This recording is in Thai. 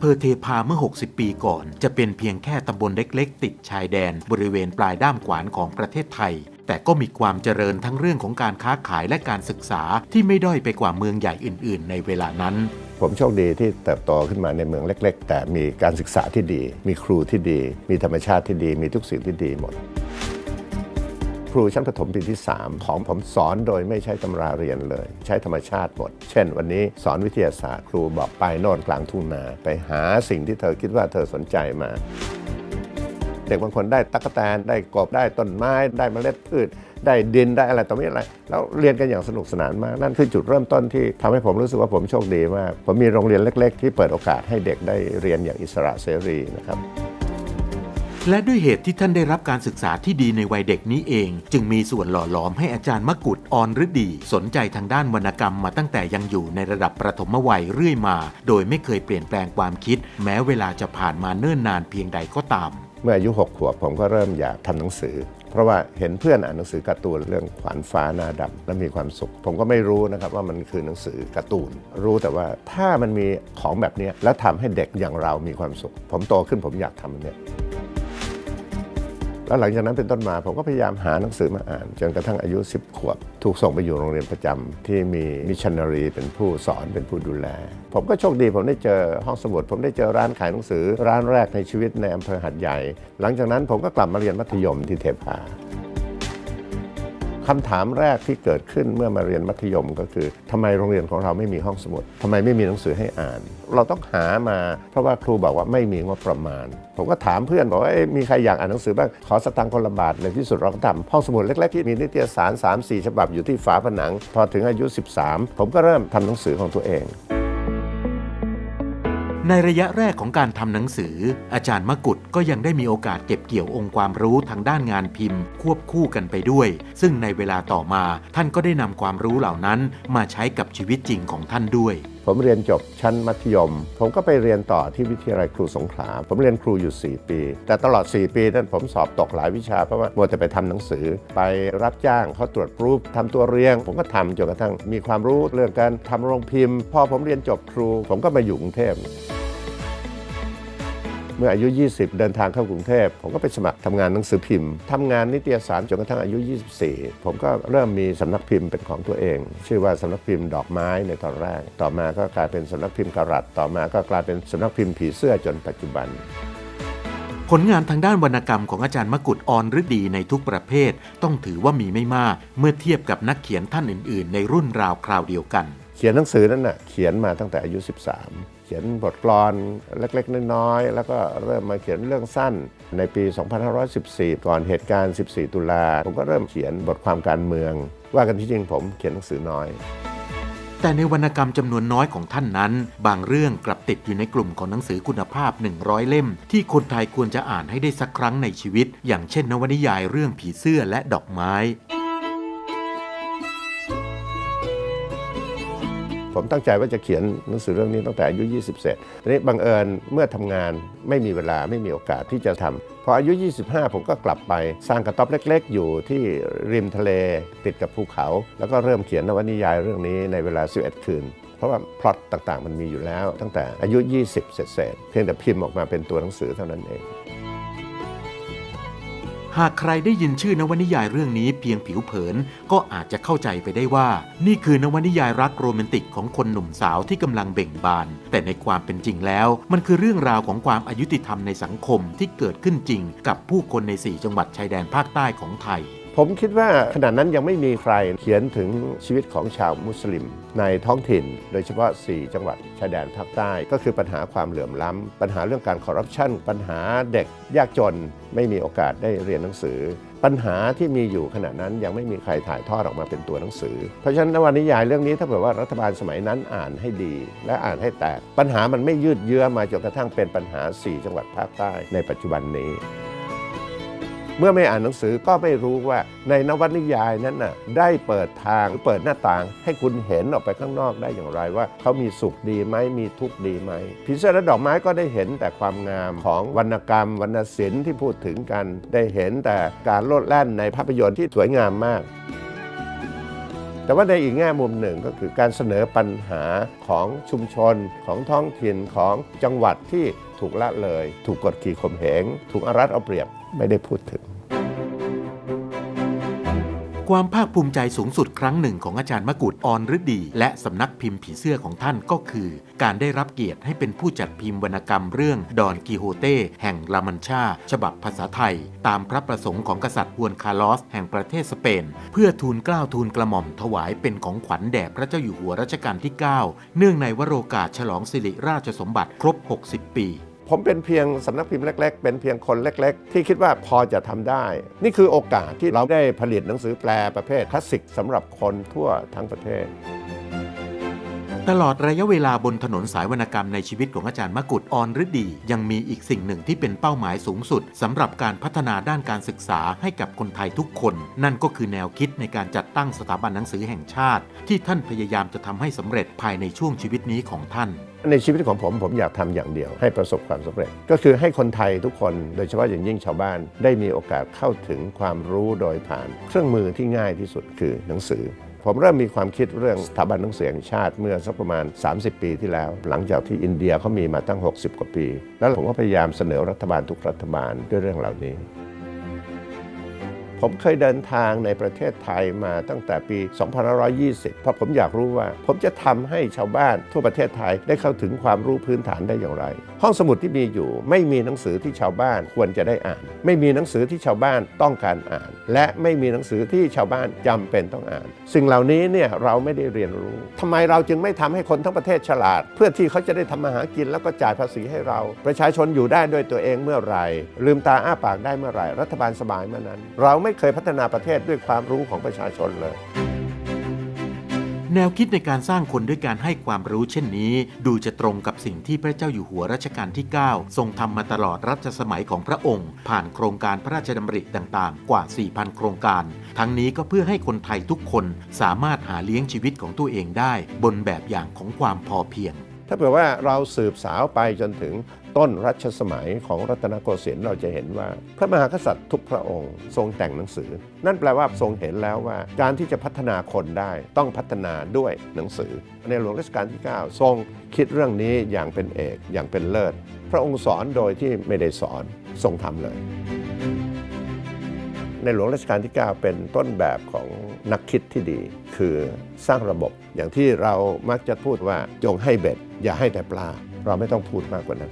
ำเภอเทพาเมื่อ 60 ปีก่อน จะเป็นเพียงแค่ตำบลเล็กๆ ติดชายแดน บริเวณปลายด้ามขวานของประเทศไทย แต่ก็มีความเจริญทั้งเรื่องของการค้าขายและการศึกษาที่ไม่ด้อยไปกว่าเมืองใหญ่อื่น ๆ ในเวลานั้น ผมโชคดีที่เติบโตขึ้นมาในเมืองเล็ก ๆ แต่มีการศึกษาที่ดี มีครูที่ดี มีธรรมชาติที่ดี มีทุกสิ่งที่ดีหมด ครูชั้นประถมปีที่ 3 ของผมสอนโดยไม่ใช้ตำราเรียนเลย ใช้ธรรมชาติหมด เช่น วันนี้สอนวิทยาศาสตร์ ครูบอกไปโน่นกลางทุ่งนาไปหาสิ่งที่เธอคิดว่าเธอสนใจมา เด็กบางคนได้ตั๊กแตนได้กบได้ต้นไม้ ได้เมล็ดพืชได้ดินได้อะไรต่อไม่อะไร แล้วเรียนกันอย่างสนุกสนานมาก นั่นคือจุดเริ่มต้นที่ทำให้ผมรู้สึกว่าผมโชคดีมากผมมีโรงเรียนเล็ก ๆ ที่เปิดโอกาสให้เด็กได้เรียนอย่างอิสระเสรีนะครับ และด้วยเหตุที่ท่านได้รับการศึกษาที่ดีในวัยเด็กนี้เอง จึงมีส่วนหล่อหลอมให้อาจารย์มกุฎออนฤดี สนใจทางด้านวรรณกรรมมาตั้งแต่ยังอยู่ในระดับประถมวัยเรื่อยมา โดยไม่เคยเปลี่ยนแปลงความคิด แม้เวลาจะผ่านมาเนิ่นนานเพียงใดก็ตาม เมื่ออายุ 6 ขวบผมก็เริ่มอยากทำหนังสือ เพราะว่าเห็นเพื่อนอ่านหนังสือการ์ตูนเรื่องขวานฟ้าหน้าดำและมีความสุข ผมก็ไม่รู้นะครับว่ามันคือหนังสือการ์ตูน รู้แต่ว่าถ้ามันมีของแบบเนี้ยแล้วทำให้เด็กอย่างเรามีความสุข ผมโตขึ้นผมอยากทำอันเนี่ย แล้วหลังจากนั้นเป็นต้นมาผมก็พยายามหาหนังสือมาอ่าน จนกระทั่งอายุ 10 ขวบ ถูกส่งไปอยู่โรงเรียนประจำที่มีมิชชันนารีเป็นผู้สอนเป็นผู้ดูแล ผมก็โชคดีผมได้เจอห้องสมุด ผมได้เจอร้านขายหนังสือ ร้านแรกในชีวิตในอำเภอหัดใหญ่ หลังจากนั้นผมก็กลับมาเรียนมัธยมที่เทพา คำถามแรกที่เกิดขึ้นเมื่อมาเรียนมัธยมก็คือทำไมโรงเรียนของเราไม่มีห้องสมุดทำไมไม่มีหนังสือให้อ่าน เราต้องหามา เพราะว่าครูบอกว่าไม่มีงบประมาณ ผมก็ถามเพื่อนบอกว่ามีใครอยากอ่านหนังสือบ้างขอสตังค์คนละบาทในที่สุดเราก็ทำห้องสมุดเล็กๆที่มีนิตยสาร3-4ฉบับอยู่ที่ฝาผนัง พอถึงอายุ 13 ผมก็เริ่มทำหนังสือของตัวเอง ในระยะแรกของการทำหนังสือ อาจารย์มกุฎก็ยังได้มีโอกาสเก็บเกี่ยวองค์ความรู้ทางด้านงานพิมพ์ ควบคู่กันไปด้วย ซึ่งในเวลาต่อมา ท่านก็ได้นำความรู้เหล่านั้น มาใช้กับชีวิตจริงของท่านด้วย ผมเรียนจบชั้นมัธยม ผมก็ไปเรียนต่อที่วิทยาลัยครูสงขลาผมเรียนครูอยู่ 4 ปี แต่ตลอด 4 ปีนั้นผมสอบตกหลายวิชาเพราะว่ามัวแต่ไปทำหนังสือ ไปรับจ้างเขาตรวจรูปทำตัวเรียง ผมก็ทำจนกระทั่งมีความรู้เรื่องการทำโรงพิมพ์ พอผมเรียนจบครู ผมก็มาอยู่กรุงเทพ เมื่ออายุ 20 เดินทางเข้ากรุงเทพ ผมก็ไปสมัครทำงานหนังสือพิมพ์ทำงานนิตยสารจนกระทั่งอายุ 24 ผมก็เริ่มมีสำนักพิมพ์เป็นของตัวเอง ชื่อว่าสำนักพิมพ์ดอกไม้ในตอนแรก ต่อมาก็กลายเป็นสำนักพิมพ์กระรัตต่อมาก็กลายเป็นสำนักพิมพ์ผีเสื้อจนปัจจุบันผลงานทางด้านวรรณกรรมของอาจารย์มกุฎออนฤดีในทุกประเภท ต้องถือว่ามีไม่มาก เมื่อเทียบกับนักเขียนท่านอื่น ๆ ในรุ่นราวคราวเดียวกัน เขียนหนังสือนั้นน่ะเขียนมาตั้งแต่อายุ 13เขียนบทกลอนเล็กๆ น้อยๆ แล้วก็เริ่มมาเขียนเรื่องสั้น ในปี 2514 ก่อนเหตุการณ์ 14 ตุลา ผมก็เริ่มเขียนบทความการเมือง ว่ากันที่จริงผมเขียนหนังสือน้อย แต่ในวรรณกรรมจำนวนน้อยของท่านนั้น บางเรื่องกลับติดอยู่ในกลุ่มของหนังสือคุณภาพ 100 เล่ม ที่คนไทยควรจะอ่านให้ได้สักครั้งในชีวิต อย่างเช่นนวนิยายเรื่องผีเสื้อและดอกไม้ ผมตั้งใจว่าจะเขียนหนังสือเรื่องนี้ตั้งแต่อายุ 20 เสร็จทีนี้บังเอิญเมื่อทำงานไม่มีเวลาไม่มีโอกาสที่จะทำพออายุ 25 ผมก็กลับไปสร้างกระต๊อบเล็ก ๆ อยู่ที่ริมทะเล ติดกับภูเขา แล้วก็เริ่มเขียนนวนิยายเรื่องนี้ในเวลา 11 คืนเพราะว่าพล็อตต่างๆ มันมีอยู่แล้ว ตั้งแต่อายุ 20 เสร็จเพียงแต่พิมพ์ออกมาเป็นตัวหนังสือเท่านั้นเอง หากใครได้ยินชื่อนวนิยายเรื่องนี้เพียงผิวเผิน ก็อาจจะเข้าใจไปได้ว่า นี่คือนวนิยายรักโรแมนติกของคนหนุ่มสาวที่กำลังเบ่งบาน แต่ในความเป็นจริงแล้ว มันคือเรื่องราวของความอายุติธรรมในสังคมที่เกิดขึ้นจริง กับผู้คนใน 4 จังหวัดชายแดนภาคใต้ของไทย ผมคิดว่าขณะนั้นยังไม่มีใครเขียนถึงชีวิตของชาวมุสลิม ในท้องถิ่น โดยเฉพาะ 4 จังหวัดชายแดนภาคใต้ ก็คือปัญหาความเหลื่อมล้ำ ปัญหาเรื่องการคอร์รัปชันปัญหาเด็กยากจนไม่มีโอกาสได้เรียนหนังสือ ปัญหาที่มีอยู่ขณะนั้นยังไม่มีใครถ่ายทอดออกมาเป็นตัวหนังสือ เพราะฉะนั้นนวนิยายเรื่องนี้ถ้าเผื่อว่ารัฐบาลสมัยนั้นอ่านให้ดี และอ่านให้แตกปัญหามันไม่ยืดเยื้อมาจนกระทั่งเป็นปัญหา 4 จังหวัดภาคใต้ในปัจจุบันนี้ เมื่อไม่อ่านหนังสือก็ไม่รู้ว่าในนวนิยายนั้นน่ะได้เปิดทางเปิดหน้าต่างให้คุณเห็นออกไปข้างนอกได้อย่างไรว่าเขามีสุขดีไหมมีทุกข์ดีไหมผีเสื้อและดอกไม้ก็ได้เห็นแต่ความงามของวรรณกรรมวรรณศิลป์ที่พูดถึงกัน ได้เห็นแต่การโลดแล่นในภาพยนตร์ที่สวยงามมาก แต่ว่าในอีกแง่มุมหนึ่งก็คือการเสนอปัญหาของชุมชน ของท้องถิ่นของจังหวัดที่ถูกละเลย ถูกกดขี่ข่มเหงถูกอารัดเอาเปรียบไม่ได้พูดถึง ความภาคภูมิใจสูงสุดครั้งหนึ่งของอาจารย์มกุฎออนฤดี และสำนักพิมพ์ผีเสื้อของท่านก็คือ การได้รับเกียรติให้เป็นผู้จัดพิมพ์วรรณกรรมเรื่องดอนกิโฮเต้แห่งลามันชา ฉบับภาษาไทย ตามพระประสงค์ของกษัตริย์ฮวนคาร์ลอสแห่งประเทศสเปน เพื่อทูลเกล้าทูลกระหม่อมถวายเป็นของขวัญแด่พระเจ้าอยู่หัวรัชกาลที่ 9 เนื่องในวโรกาสฉลองสิริราชสมบัติครบ 60 ปี ผมเป็นเพียงสำนักพิมพ์เล็ก ๆ เป็นเพียงคนเล็ก ๆ ที่คิดว่าพอจะทำได้ นี่คือโอกาสที่เราได้ผลิตหนังสือแปลประเภทคลาสสิกสำหรับคนทั่วทั้งประเทศ ตลอดระยะเวลาบนถนนสายวรรณกรรมในชีวิตของอาจารย์มกุฎออนฤดี ยังมีอีกสิ่งหนึ่งที่เป็นเป้าหมายสูงสุดสำหรับการพัฒนาด้านการศึกษาให้กับคนไทยทุกคน นั่นก็คือแนวคิดในการจัดตั้งสถาบันหนังสือแห่งชาติ ที่ท่านพยายามจะทำให้สำเร็จภายในช่วงชีวิตนี้ของท่าน ในชีวิตของผมผมอยากทำอย่างเดียว ให้ประสบความสำเร็จ ก็คือให้คนไทยทุกคนโดยเฉพาะอย่างยิ่งชาวบ้าน ได้มีโอกาสเข้าถึงความรู้โดยผ่าน เครื่องมือที่ง่ายที่สุดคือหนังสือ ผมเริ่มมีความคิดเรื่องสถาบันหนังสือแห่งชาติเมื่อสักประมาณ 30 ปีที่แล้ว หลังจากที่อินเดียเขามีมาตั้ง 60 กว่าปี แล้วผมก็พยายามเสนอรัฐบาลทุกรัฐบาลด้วยเรื่องเหล่านี้ ผมเคยเดินทางในประเทศไทยมาตั้งแต่ปี 2520 เพราะผมอยากรู้ว่า ผมจะทำให้ชาวบ้านทั่วประเทศไทยได้เข้าถึงความรู้พื้นฐานได้อย่างไร ห้องสมุดที่มีอยู่ ไม่มีหนังสือที่ชาวบ้านควรจะได้อ่าน ไม่มีหนังสือที่ชาวบ้านต้องการอ่าน และไม่มีหนังสือที่ชาวบ้านจำเป็นต้องอ่าน สิ่งเหล่านี้เนี่ยเราไม่ได้เรียนรู้ทำไมเราจึงไม่ทำให้คนทั้งประเทศฉลาด เพื่อที่เขาจะได้ทำมาหากินแล้วก็จ่ายภาษีให้เรา ประชาชนอยู่ได้ด้วยตัวเองเมื่อไหร่ลืมตาอ้าปากได้เมื่อไหร่รัฐบาลสบายเมื่อนั้น เราไมไม่เคยพัฒนาประเทศด้วยความรู้ของประชาชนเลย แนวคิดในการสร้างคนด้วยการให้ความรู้เช่นนี้ ดูจะตรงกับสิ่งที่พระเจ้าอยู่หัวรัชกาลที่ 9 ทรงทำมาตลอดรัชสมัยของพระองค์ ผ่านโครงการพระราชดำริต่างๆ กว่า 4,000 โครงการ ทั้งนี้ก็เพื่อให้คนไทยทุกคนสามารถหาเลี้ยงชีวิตของตัวเองได้ บนแบบอย่างของความพอเพียงถ้าเผื่อว่าเราสืบสาวไปจนถึง ต้นรัชสมัยของรัตนโกสินทร์เราจะเห็นว่า พระมหากษัตริย์ทุกพระองค์ ทรงแต่งหนังสือ นั่นแปลว่าทรงเห็นแล้วว่า การที่จะพัฒนาคนได้ต้องพัฒนาด้วยหนังสือ ในหลวงรัชกาลที่ 9 ทรงคิดเรื่องนี้อย่างเป็นเอกอย่างเป็นเลิศ พระองค์สอนโดยที่ไม่ได้สอนทรงทำเลยในหลวงรัชกาลที่ 9 เป็นต้นแบบของนักคิดที่ดี คือสร้างระบบอย่างที่เรามักจะพูดว่าจงให้เบ็ด อย่าให้แต่ปลา เราไม่ต้องพูดมากกว่านั้น